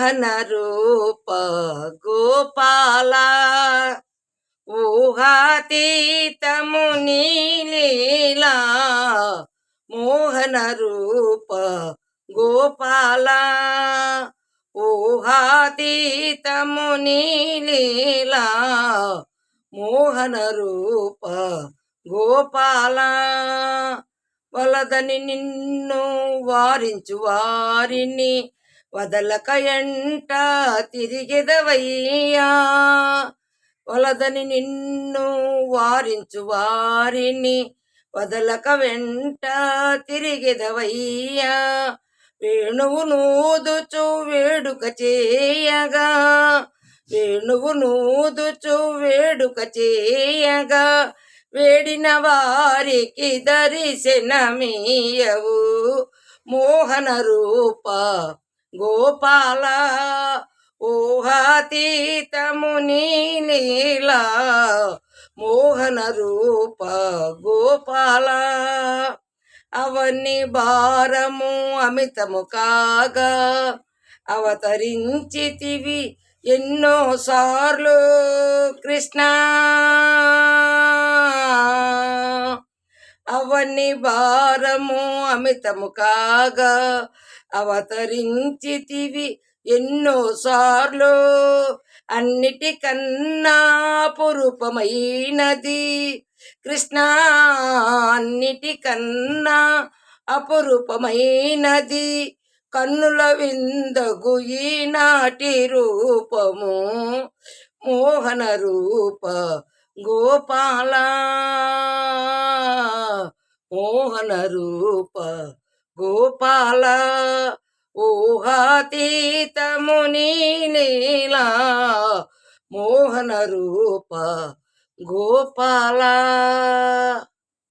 మోహన రూప గోపాల ఊహాతీతము నీలీలా మోహన రూప గోపాల ఊహాతీతము నీలీలా మోహన రూప గోపాల వలదని నిన్ను వారించు వారిని వదలక ఎంట తిరిగెదవయ్యా. వలదని నిన్ను వారించు వారిని వదలక వెంట తిరిగెదవయ్యా. వేణువు నూదుచు వేడుక చేయగా వేణువు నూదుచు వేడుక చేయగా వేడిన వారికి దరిశనమీయవు మోహన రూప గోపాల ఊహాతీతము నీలా మోహన రూప గోపాల. అవన్నీ భారము అమితము కాగా అవతరించితివి ఎన్నో సార్లు కృష్ణ. అవన్నీ భారము అమితము కాగా అవతరించితివి ఎన్నో సార్లు అన్నిటికన్నా అపురూపమైనది కృష్ణ అన్నిటికన్నా అపురూపమైనది కన్నుల విందగు ఈనాటి రూపము. మోహన రూప గోపాల మోహన రూప గోపాల ఊహాతీతము నీలా మోహన రూప గోపాల